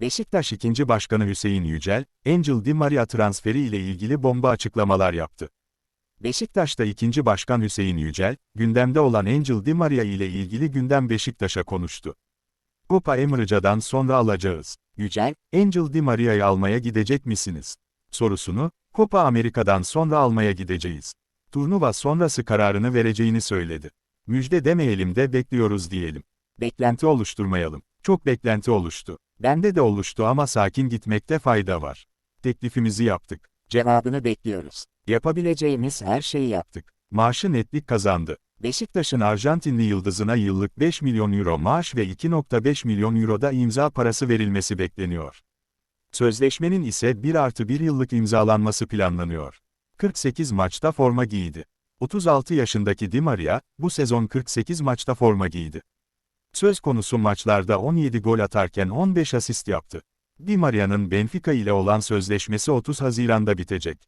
Beşiktaş 2. Başkanı Hüseyin Yücel, Angel Di Maria transferi ile ilgili bomba açıklamalar yaptı. Beşiktaş'ta 2. Başkan Hüseyin Yücel, gündemde olan Angel Di Maria ile ilgili gündem Beşiktaş'a konuştu. Copa Emre'cadan sonra alacağız. Yücel, Angel Di Maria'yı almaya gidecek misiniz? Sorusunu, Copa Amerika'dan sonra almaya gideceğiz. Turnuva sonrası kararını vereceğini söyledi. Müjde demeyelim de bekliyoruz diyelim. Beklenti oluşturmayalım. Çok beklenti oluştu. Bende de oluştu ama sakin gitmekte fayda var. Teklifimizi yaptık. Cevabını bekliyoruz. Yapabileceğimiz her şeyi yaptık. Maaşı netlik kazandı. Beşiktaş'ın Arjantinli yıldızına yıllık 5 milyon euro maaş ve 2.5 milyon euro da imza parası verilmesi bekleniyor. Sözleşmenin ise 1 artı 1 yıllık imzalanması planlanıyor. 48 maçta forma giydi. 36 yaşındaki Di Maria, bu sezon 48 maçta forma giydi. Söz konusu maçlarda 17 gol atarken 15 asist yaptı. Di Maria'nın Benfica ile olan sözleşmesi 30 Haziran'da bitecek.